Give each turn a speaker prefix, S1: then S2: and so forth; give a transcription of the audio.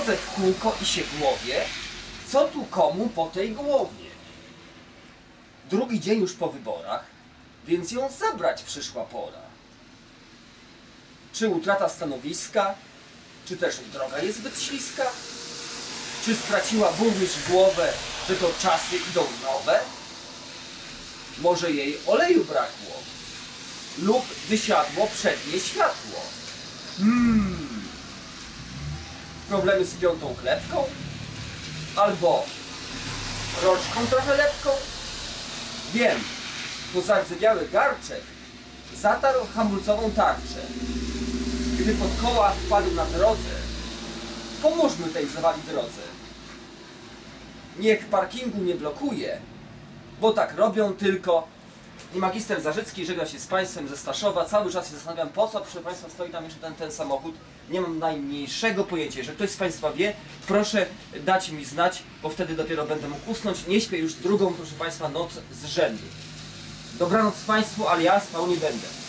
S1: chodzę w kółko i się głowie, co tu komu po tej głowie. Drugi dzień już po wyborach, więc ją zabrać przyszła pora. Czy utrata stanowiska, czy też droga jest zbyt śliska? Czy straciła burmistrz głowę, że to czasy idą nowe? Może jej oleju brakło? Lub wysiadło przednie światło? Hmm. Problemy z piątą klepką? Albo roczką trochę lepką? Wiem, to zardzewiały garczek zatarł hamulcową tarczę. Gdy pod koła wpadł na drodze, pomóżmy tej zawali drodze. Niech parkingu nie blokuje, bo tak robią tylko. I magister Zarzycki żegna się z Państwem ze Staszowa. Cały czas się zastanawiam, po co, proszę Państwa, stoi tam jeszcze ten, ten samochód. Nie mam najmniejszego pojęcia. Jeżeli ktoś z Państwa wie, proszę dać mi znać, bo wtedy dopiero będę mógł usnąć. Nie śpię już drugą, proszę Państwa, noc z rzędu. Dobranoc Państwu, ale ja spał nie będę.